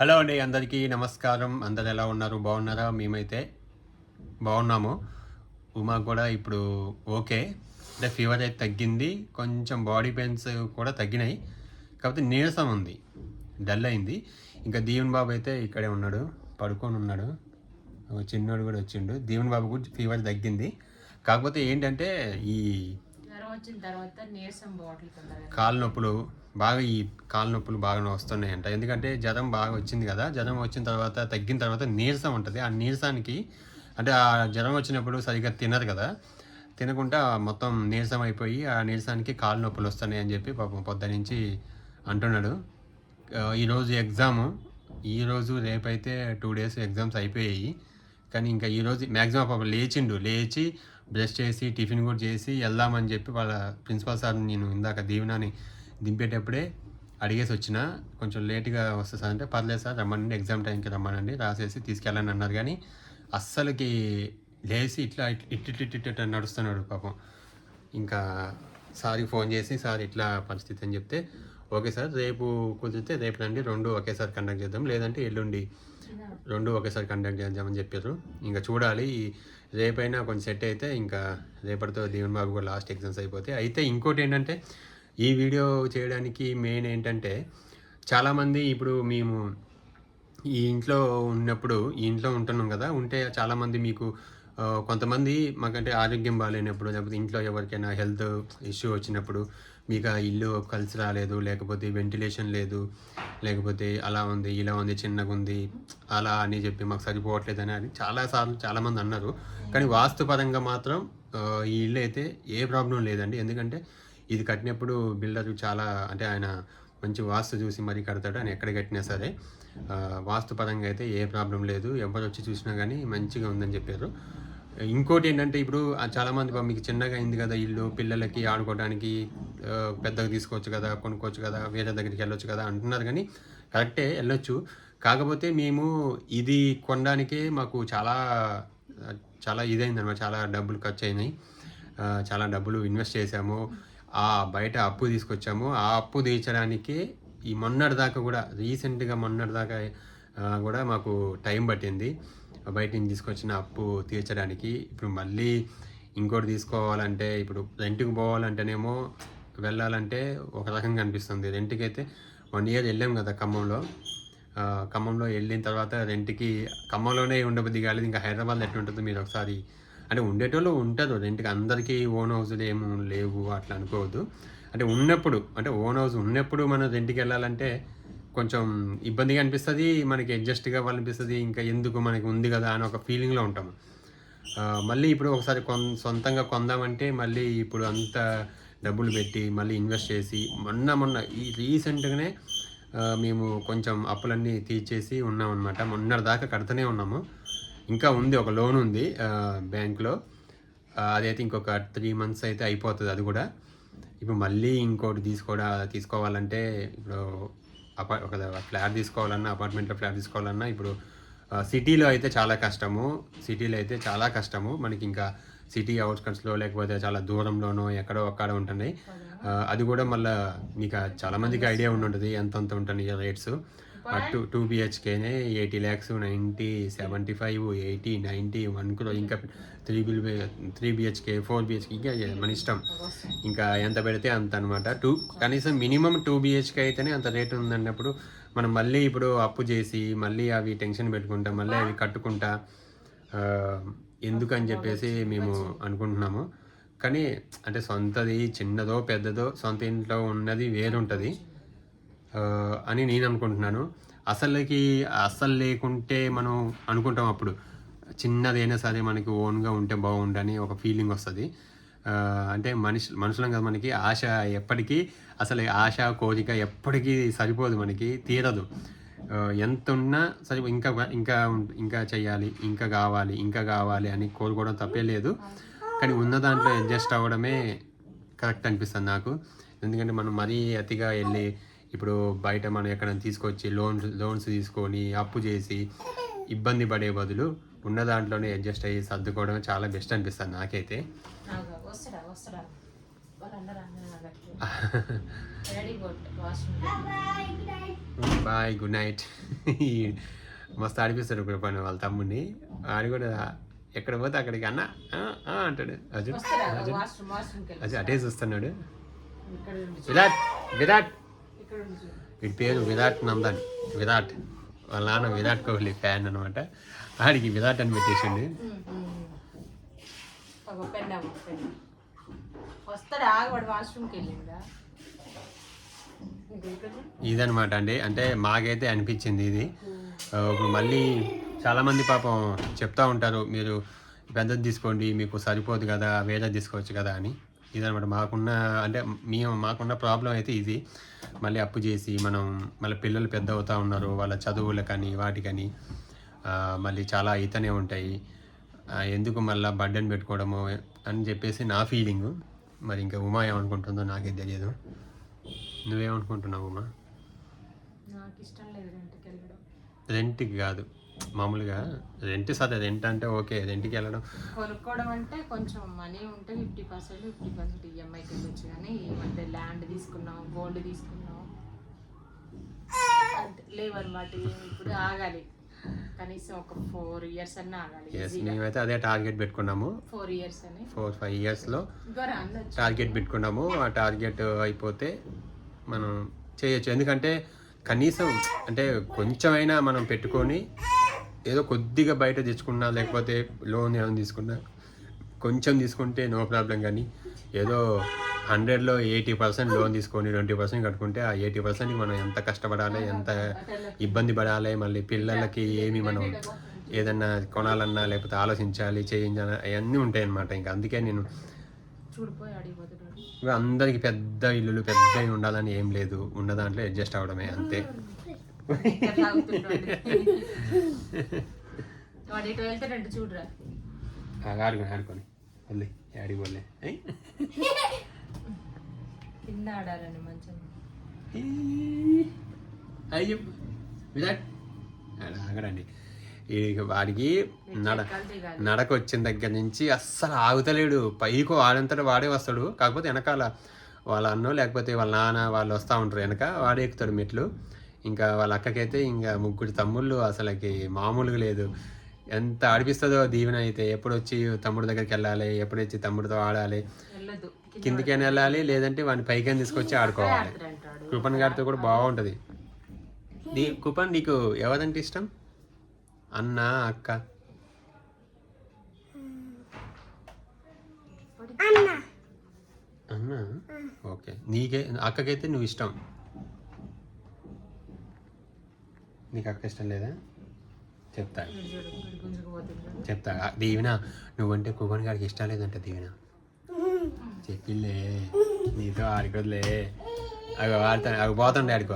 Hello అండి అందరికీ నమస్కారం. అందరు ఎలా ఉన్నారు? బాగున్నారా? మేమైతే బాగున్నాము. ఉమా కూడా ఇప్పుడు ఓకే. అంటే ఫీవర్ అయితే తగ్గింది. కొంచెం బాడీ పెయిన్స్ కూడా తగ్గినాయి. కాకపోతే నీరసం ఉంది. డల్ అయింది. ఇంకా దీవెన్ బాబు అయితే ఇక్కడే ఉన్నాడు. పడుకొని ఉన్నాడు. చిన్నోడు కూడా వచ్చిండు. దీవెన్ బాబు కూడా ఫీవర్ తగ్గింది. కాకపోతే ఏంటంటే ఈ జ్వరం వచ్చిన తర్వాత నీరసం బాటిల్ కాళ్ళ నొప్పులు బాగా ఈ కాళ్ళ నొప్పులు బాగా వస్తున్నాయంట. ఎందుకంటే జ్వరం బాగా వచ్చింది కదా జ్వరం వచ్చిన తర్వాత తగ్గిన తర్వాత నీరసం ఉంటుంది. ఆ నీరసానికి అంటే ఆ జ్వరం వచ్చినప్పుడు సరిగ్గా తినరు కదా. తినకుండా మొత్తం నీరసం అయిపోయి ఆ నీరసానికి కాళ్ళ నొప్పులు వస్తున్నాయి అని చెప్పి పాపం పొద్దు నుంచి అంటున్నాడు. ఈరోజు ఎగ్జాము ఈరోజు రేపైతే టూ డేస్ ఎగ్జామ్స్ అయిపోయాయి. కానీ ఇంకా ఈరోజు మ్యాక్సిమం పాపం లేచిండు. లేచి బ్రష్ చేసి టిఫిన్ కూడా చేసి వెళ్దామని చెప్పి వాళ్ళ ప్రిన్సిపల్ సార్ నేను ఇందాక దీవెనాని దింపేటప్పుడే అడిగేసి వచ్చిన. కొంచెం లేట్గా వస్తుంది సార్ అంటే పర్లేదు సార్ రమ్మనండి ఎగ్జామ్ టైంకి రమ్మనండి రాసేసి తీసుకెళ్ళని అన్నారు. కానీ అస్సలకి లేచి ఇట్లా ఇట్ ఇట్ నడుస్తున్నాడు పాపం. ఇంకా సార్కి ఫోన్ చేసి సార్ ఇట్లా పరిస్థితి అని చెప్తే ఓకే సార్ రేపు కుదిరితే రేపు రండి రెండు ఒకేసారి కండక్ట్ చేద్దాం. లేదంటే ఎల్లుండి రెండు ఒకేసారి కండక్ట్ చేద్దామని చెప్పారు. ఇంకా చూడాలి రేపైనా కొంచెం సెట్ అయితే ఇంకా రేపటితో దీవెన్ బాబు కూడా లాస్ట్ ఎగ్జామ్స్ అయిపోతాయి. అయితే ఇంకోటి ఏంటంటే ఈ వీడియో చేయడానికి మెయిన్ ఏంటంటే చాలామంది ఇప్పుడు మేము ఈ ఇంట్లో ఉన్నప్పుడు ఈ ఇంట్లో ఉంటున్నాం కదా ఉంటే చాలామంది మీకు కొంతమంది మాకంటే ఆరోగ్యం బాగాలేనప్పుడు లేకపోతే ఇంట్లో ఎవరికైనా హెల్త్ ఇష్యూ వచ్చినప్పుడు మీకు ఆ ఇల్లు కలిసి రాలేదు లేకపోతే వెంటిలేషన్ లేదు లేకపోతే అలా ఉంది ఇలా ఉంది చిన్నగా ఉంది అలా అని చెప్పి మాకు సరిపోవట్లేదు అని అని చాలాసార్లు చాలామంది అన్నారు. కానీ వాస్తుపరంగా మాత్రం ఈ ఇల్లు అయితే ఏ ప్రాబ్లం లేదండి. ఎందుకంటే ఇది కట్టినప్పుడు బిల్డర్ చాలా అంటే ఆయన మంచి వాస్తు చూసి మరీ కడతాడు ఆయన ఎక్కడ కట్టినా సరే. వాస్తుపరంగా అయితే ఏ ప్రాబ్లం లేదు. ఎవరు వచ్చి చూసినా కానీ మంచిగా ఉందని చెప్పారు. ఇంకోటి ఏంటంటే ఇప్పుడు చాలామంది మీకు చిన్నగా అయింది కదా ఇల్లు పిల్లలకి ఆడుకోవడానికి పెద్దగా తీసుకోవచ్చు కదా కొనుక్కోవచ్చు కదా వేరే దగ్గరికి వెళ్ళొచ్చు కదా అంటున్నారు కానీ కరెక్టే వెళ్ళొచ్చు. కాకపోతే మేము ఇది కొనడానికే మాకు చాలా చాలా ఇదైంది అనమాట చాలా డబ్బులు ఖర్చు అయినాయి చాలా డబ్బులు ఇన్వెస్ట్ చేసాము ఆ బయట అప్పు తీసుకొచ్చాము. ఆ అప్పు తీర్చడానికి ఈ మొన్నటి దాకా కూడా రీసెంట్గా మొన్నటి దాకా కూడా మాకు టైం పట్టింది. బయట నుంచి తీసుకొచ్చిన అప్పు తీర్చడానికి ఇప్పుడు మళ్ళీ ఇంకోటి తీసుకోవాలంటే ఇప్పుడు రెంట్కి పోవాలంటేనేమో వెళ్ళాలంటే ఒక రకంగా అనిపిస్తుంది రెంట్కి అయితే వన్ ఇయర్ వెళ్ళాం కదా ఖమ్మంలో. ఖమ్మంలో వెళ్ళిన తర్వాత రెంట్కి ఖమ్మంలోనే ఉండబుద్ధి కాలేదు. ఇంకా హైదరాబాద్ ఎట్లా ఉంటుందో మీరు ఒకసారి అంటే ఉండేటోళ్ళు ఉంటారు. రెంట్కి అందరికీ ఓన్ హౌస్లు ఏమి లేవు అట్లా అనుకోవద్దు. అంటే ఉన్నప్పుడు అంటే ఓన్ హౌస్ ఉన్నప్పుడు మనం రెంట్కి వెళ్ళాలంటే కొంచెం ఇబ్బందిగా అనిపిస్తుంది మనకి అడ్జస్ట్గా అనిపిస్తుంది ఇంకా ఎందుకు మనకి ఉంది కదా అని ఒక ఫీలింగ్లో ఉంటాము. మళ్ళీ ఇప్పుడు ఒకసారి కొన్ సొంతంగా కొందామంటే మళ్ళీ ఇప్పుడు అంత డబ్బులు పెట్టి మళ్ళీ ఇన్వెస్ట్ చేసి మొన్న మొన్న ఈ రీసెంట్గానే మేము కొంచెం అప్పులన్నీ తీర్చేసి ఉన్నాం మొన్నటి దాకా కడుతూనే ఉన్నాము. ఇంకా ఉంది ఒక లోన్ ఉంది బ్యాంకులో. బ్యాంక్లో అదైతే ఇంకొక త్రీ మంత్స్ అయితే అయిపోతుంది అది కూడా. ఇప్పుడు మళ్ళీ ఇంకోటి తీసుకోవడా తీసుకోవాలంటే ఇప్పుడు అపా ఒక ఫ్లాట్ తీసుకోవాలన్నా అపార్ట్మెంట్లో ఫ్లాట్ తీసుకోవాలన్నా ఇప్పుడు సిటీలో అయితే చాలా కష్టము. సిటీలో అయితే చాలా కష్టము. మనకి ఇంకా సిటీ అవుట్స్కట్స్లో లేకపోతే చాలా దూరంలోనో ఎక్కడో అక్కడ ఉంటున్నాయి. అది కూడా మళ్ళీ నీకు చాలామందికి ఐడియా ఉండి ఉంటుంది ఎంత అంత ఉంటున్నాయి rates. Two two బిహెచ్కేనే eighty lakhs ninety seventy five eighty ninety one crore ఇంకా three bill three BHK four BHK ఇంకా మన ఇష్టం. ఇంకా ఎంత పెడితే అంత అనమాట టూ కనీసం మినిమం టూ బిహెచ్కే అయితేనే అంత రేట్ ఉందన్నప్పుడు మనం మళ్ళీ ఇప్పుడు అప్పు చేసి మళ్ళీ అవి టెన్షన్ పెట్టుకుంటా మళ్ళీ అవి కట్టుకుంటా ఎందుకని చెప్పేసి మేము అనుకుంటున్నాము. కానీ అంటే సొంతది చిన్నదో పెద్దదో సొంత ఇంట్లో ఉన్నది వేరుంటుంది. ఉంటుంది అని నేను అనుకుంటున్నాను అసలుకి అస్సలు లేకుంటే మనం అనుకుంటాం అప్పుడు. చిన్నదైనా సరే మనకి ఓన్గా ఉంటే బాగుండని ఒక ఫీలింగ్ వస్తుంది. అంటే మనిషి మనుషులం కదా మనకి. ఆశ ఎప్పటికీ అసలు ఆశ కోరిక ఎప్పటికీ సరిపోదు మనకి. తీరదు. ఎంత ఉన్నా సరే ఇంకా ఇంకా ఇంకా చేయాలి ఇంకా కావాలి ఇంకా కావాలి అని కోరుకోవడం తప్పే లేదు. కానీ ఉన్న దాంట్లో అడ్జస్ట్ అవ్వడమే కరెక్ట్ అనిపిస్తుంది నాకు. ఎందుకంటే మనం మరీ అతిగా వెళ్ళి ఇప్పుడు బయట మనం ఎక్కడైనా తీసుకొచ్చి లోన్స్ లోన్స్ తీసుకొని అప్పు చేసి ఇబ్బంది పడే బదులు ఉన్న దాంట్లోనే అడ్జస్ట్ అయ్యి సర్దుకోవడం చాలా బెస్ట్ అనిపిస్తుంది నాకైతే. Bye good night. మస్తు ఆడిపిస్తాడు ఇప్పుడు పని వాళ్ళ తమ్ముడిని. ఆడి కూడా ఎక్కడ పోతే అక్కడికి అన్న అంటాడు. వెళ్ళి అర్జున్ అటే చూస్తున్నాడు. విరాట్ విరాట్. వీడి పేరు విరాట్ నందన్. విరాట్. వాళ్ళ నాన్న విరాట్ కోహ్లీ ఫ్యాన్ అనమాట ఆడికి విరాట్ అని చూడు. ఇదనమాట అండి. అంటే మాకైతే అనిపించింది ఇది. ఇప్పుడు మళ్ళీ చాలామంది పాపం చెప్తా ఉంటారు మీరు పెద్దది తీసుకోండి మీకు సరిపోదు కదా వేరే తీసుకోవచ్చు కదా అని. ఇదనమాట మాకున్న అంటే మేము మాకున్న ప్రాబ్లం అయితే ఇది. మళ్ళీ అప్పు చేసి మనం మళ్ళీ పిల్లలు పెద్ద అవుతా ఉన్నారు. వాళ్ళ చదువులకని వాటికని మళ్ళీ చాలా ఈతనే ఉంటాయి. ఎందుకు మళ్ళీ బర్డెన్ పెట్టుకోవడము అని చెప్పేసి నా ఫీలింగు. మరి ఇంకా ఉమా ఏమనుకుంటుందో నాకే తెలియదు. నువ్వేమనుకుంటున్నావు ఉమా? రెంట్కి కాదు. మామూలుగా రెంట్ సరే రెంట్ అంటే ఓకే రెంట్కి వెళ్ళడం. కొనుక్కోవడం అంటే కొంచెం మనీ ఉంటే ఫిఫ్టీ పర్సెంట్ ఫిఫ్టీ పర్సెంట్ ఈఎంఐకి వెళ్ళొచ్చు కానీ ఈ మధ్య ల్యాండ్ తీసుకున్నాం గోల్డ్ తీసుకున్నాం. అంటే లేవన్నమాట ఇప్పుడు ఆగాలి. కనీసం ఒక ఫోర్ ఇయర్స్ అన్న ఆగాలి ఎస్ మేమైతే అదే టార్గెట్ పెట్టుకున్నాము. ఫోర్ ఇయర్స్ అని. ఫోర్ ఫైవ్ ఇయర్స్లో టార్గెట్ పెట్టుకున్నాము. ఆ టార్గెట్ అయిపోతే మనం చేయొచ్చు. ఎందుకంటే కనీసం అంటే కొంచెమైనా మనం పెట్టుకొని ఏదో కొద్దిగా బయట తెచ్చుకున్నా లేకపోతే లోన్ ఏమైనా తీసుకున్నా కొంచెం తీసుకుంటే నో ప్రాబ్లం కానీ ఏదో హండ్రెడ్లో ఎయిటీ పర్సెంట్ లోన్ తీసుకొని ట్వంటీ పర్సెంట్ కట్టుకుంటే ఆ ఎయిటీ పర్సెంట్కి మనం ఎంత కష్టపడాలి ఎంత ఇబ్బంది పడాలి మళ్ళీ పిల్లలకి ఏమి మనం ఏదన్నా కొనాలన్నా లేకపోతే ఆలోచించాలి చేయించాలి అవన్నీ ఉంటాయి అన్నమాట. ఇంకా అందుకే నేను అందరికి పెద్ద ఇల్లులు పెద్దవి ఉండాలని ఏం లేదు. ఉన్న దాంట్లో అడ్జస్ట్ అవడమే అంతే. వాడు ఇటు చూడరా ఆడుకొని ఆడుకొని వదిలే యాడి పోలే కింద ఆడాలని మంచం అయ్యో విరాట్ ఆగడండి ఇక వాడికి నడ నడక వచ్చిన దగ్గర నుంచి అస్సలు ఆగుతలేడు పైకి వాడంతటా వాడే వస్తాడు కాకపోతే వెనకాల వాళ్ళ అన్నో లేకపోతే వాళ్ళ నాన్న వాళ్ళు వస్తూ ఉంటారు వెనక వాడే ఎక్కుతాడు మెట్లు ఇంకా వాళ్ళ అక్కకైతే ఇంకా ముగ్గురు తమ్ముళ్ళు అసలుకి మామూలుగా లేదు. ఎంత ఆడిపిస్తుందో దీవెన అయితే. ఎప్పుడు వచ్చి తమ్ముడు దగ్గరికి వెళ్ళాలి ఎప్పుడు వచ్చి తమ్ముడితో ఆడాలి వెళ్ళదు. కిందికైనా వెళ్ళాలి లేదంటే వాడిని పైకైనా తీసుకొచ్చి ఆడుకోవాలి. కృపన్ గారితో కూడా బాగుంటుంది. నీ కృపన్ నీకు ఎవరంటే ఇష్టం? అన్న అక్క. అన్న? ఓకే. నీకే అక్కకైతే నువ్వు ఇష్టం. నీకు అక్క ఇష్టం లేదా? చెప్తా. చెప్తా. దీవెన నువ్వంటే కుబన్ గారికి ఇష్టం లేదంట దీవెన. చెప్పిల్లే నీతో ఆడుకోదులే. అవి ఆడుతా అవి పోతుండే ఆడుకో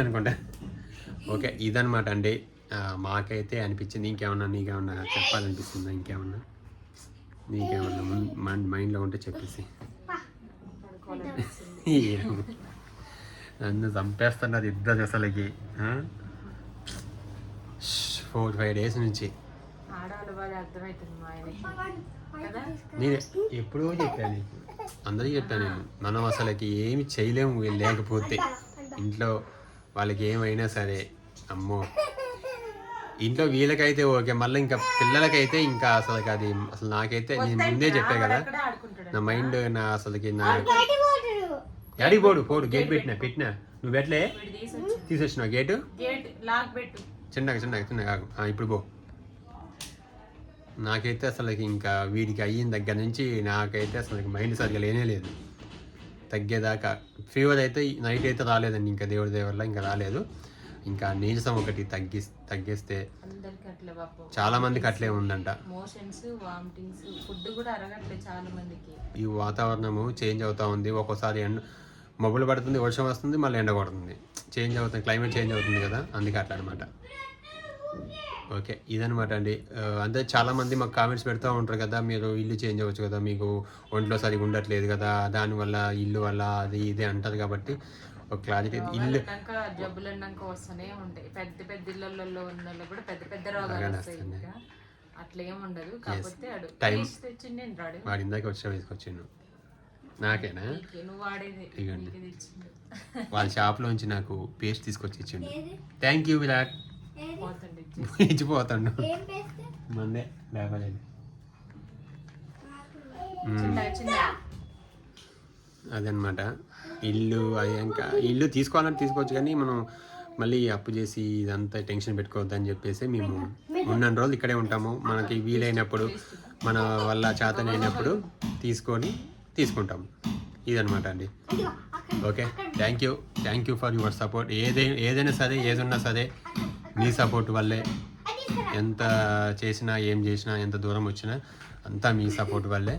అనుకుంటా. ఓకే ఇదనమాట అండి. మాకైతే అనిపించింది. ఇంకేమన్నా నీకేమన్నా చెప్పాలనిపిస్తుందా? ఇంకేమన్నా? నీకేమన్నా మున్- మన మైండ్లో ఉంటే చెప్పేసి. నన్ను చంపేస్తున్నారు ఇద్దరు అసలుకి ఫోర్ ఫైవ్ డేస్ నుంచి. నేను ఎప్పుడో చెప్పాను నీకు. అందరికీ చెప్పాను నేను మనం అసలుకి ఏమి చేయలేము వీళ్ళు లేకపోతే. ఇంట్లో వాళ్ళకి ఏమైనా సరే అమ్మో. ఇంట్లో వీళ్ళకైతే ఓకే మళ్ళీ ఇంకా పిల్లలకైతే ఇంకా అసలు అది అసలు నాకైతే నేను ముందే చెప్పా కదా. నా మైండ్ నా అసలుకి నా యాడికి పోడు పోడు గేట్ పెట్టినా పెట్టినా. నువ్వు పెట్టలే తీసొచ్చినావు గేటు చిన్నగా చిన్నగా చిన్నగా ఇప్పుడు పో. నాకైతే అసలు ఇంకా వీడికి అయిన దగ్గర నుంచి నాకైతే అసలు మైండ్ సరిగ్గా లేనే లేదు. తగ్గేదాకా. ఫీవర్ అయితే నైట్ అయితే రాలేదండి ఇంకా దేవుడి దేవల్ల ఇంకా రాలేదు. ఇంకా నీరసం ఒకటి తగ్గి తగ్గిస్తే చాలా మందికి అట్లే ఉందంట. మోషన్స్ వామిటింగ్స్ ఫుడ్ కూడా అరగట్లేదు చాలా మందికి. ఈ వాతావరణము చేంజ్ అవుతూ ఉంది. ఒక్కోసారి ఎండ మబ్బులు పడుతుంది వర్షం వస్తుంది మళ్ళీ ఎండ కొడుతుంది. చేంజ్ అవుతుంది క్లైమేట్ చేంజ్ అవుతుంది కదా? అందుకే అట్లా అనమాట ఓకే ఇదనమాట అండి. అంటే చాలా మంది మాకు కామెంట్స్ పెడతా ఉంటారు కదా మీరు ఇల్లు చేంజ్ అవ్వచ్చు కదా మీకు ఒంట్లో సరిగా ఉండట్లేదు కదా దానివల్ల ఇల్లు వల్ల అది ఇది అంటారు కాబట్టి ఒక క్లారిటీ ఇల్లు జబ్బులు అన్నాక వస్తూనే ఉంటాయి. పెద్ద పెద్ద ఇళ్ళల్లో ఉన్న వాళ్ళు కూడా పెద్ద పెద్ద రోగాలు వస్తాయి అట్లా ఏం ఉండదు కాకపోతే తీసి తెచ్చిండి రాడు. వాడి ఇందాక వచ్చా వేసుకొచ్చిండు నాకేనా? నీకే నువ్వు వాడేది. తెచ్చిండు. వాళ్ళ షాప్లోంచి నాకు పేస్ట్ తీసుకొచ్చి ఇచ్చిండు. థ్యాంక్ యూ విరాట్ పోతుండే ఇచ్చిపోతాడు. మందే చిన్న అదనమాట ఇల్లు అయ్యాక ఇల్లు తీసుకోవాలంటే తీసుకోవచ్చు కానీ మనం మళ్ళీ అప్పు చేసి ఇదంతా టెన్షన్ పెట్టుకోవద్దని చెప్పేసి మేము ఉన్న రోజులు ఇక్కడే ఉంటాము. మనకి వీలైనప్పుడు మన వల్ల చేతనైనప్పుడు తీసుకొని తీసుకుంటాము. ఇదనమాట అండి. Okay. Thank you thank you for your support ఏదైనా ఏదైనా సరే ఏదున్నా సరే మీ సపోర్ట్ వల్లే ఎంత చేసినా ఏం చేసినా ఎంత దూరం వచ్చినా అంతా మీ సపోర్ట్ వల్లే.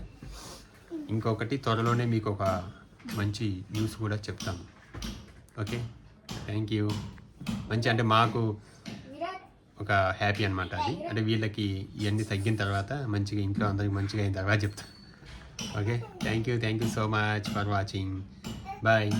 ఇంకొకటి త్వరలోనే మీకు ఒక మంచి న్యూస్ కూడా చెప్తాము ఓకే? Thank you. మంచి అంటే మాకు ఒక హ్యాపీ అనమాట అది. అంటే వీళ్ళకి ఇవన్నీ తగ్గిన తర్వాత మంచిగా ఇంట్లో అందరికి మంచిగా అయిన తర్వాత చెప్తాను okay? Thank you. Thank you so much for watching. Bye.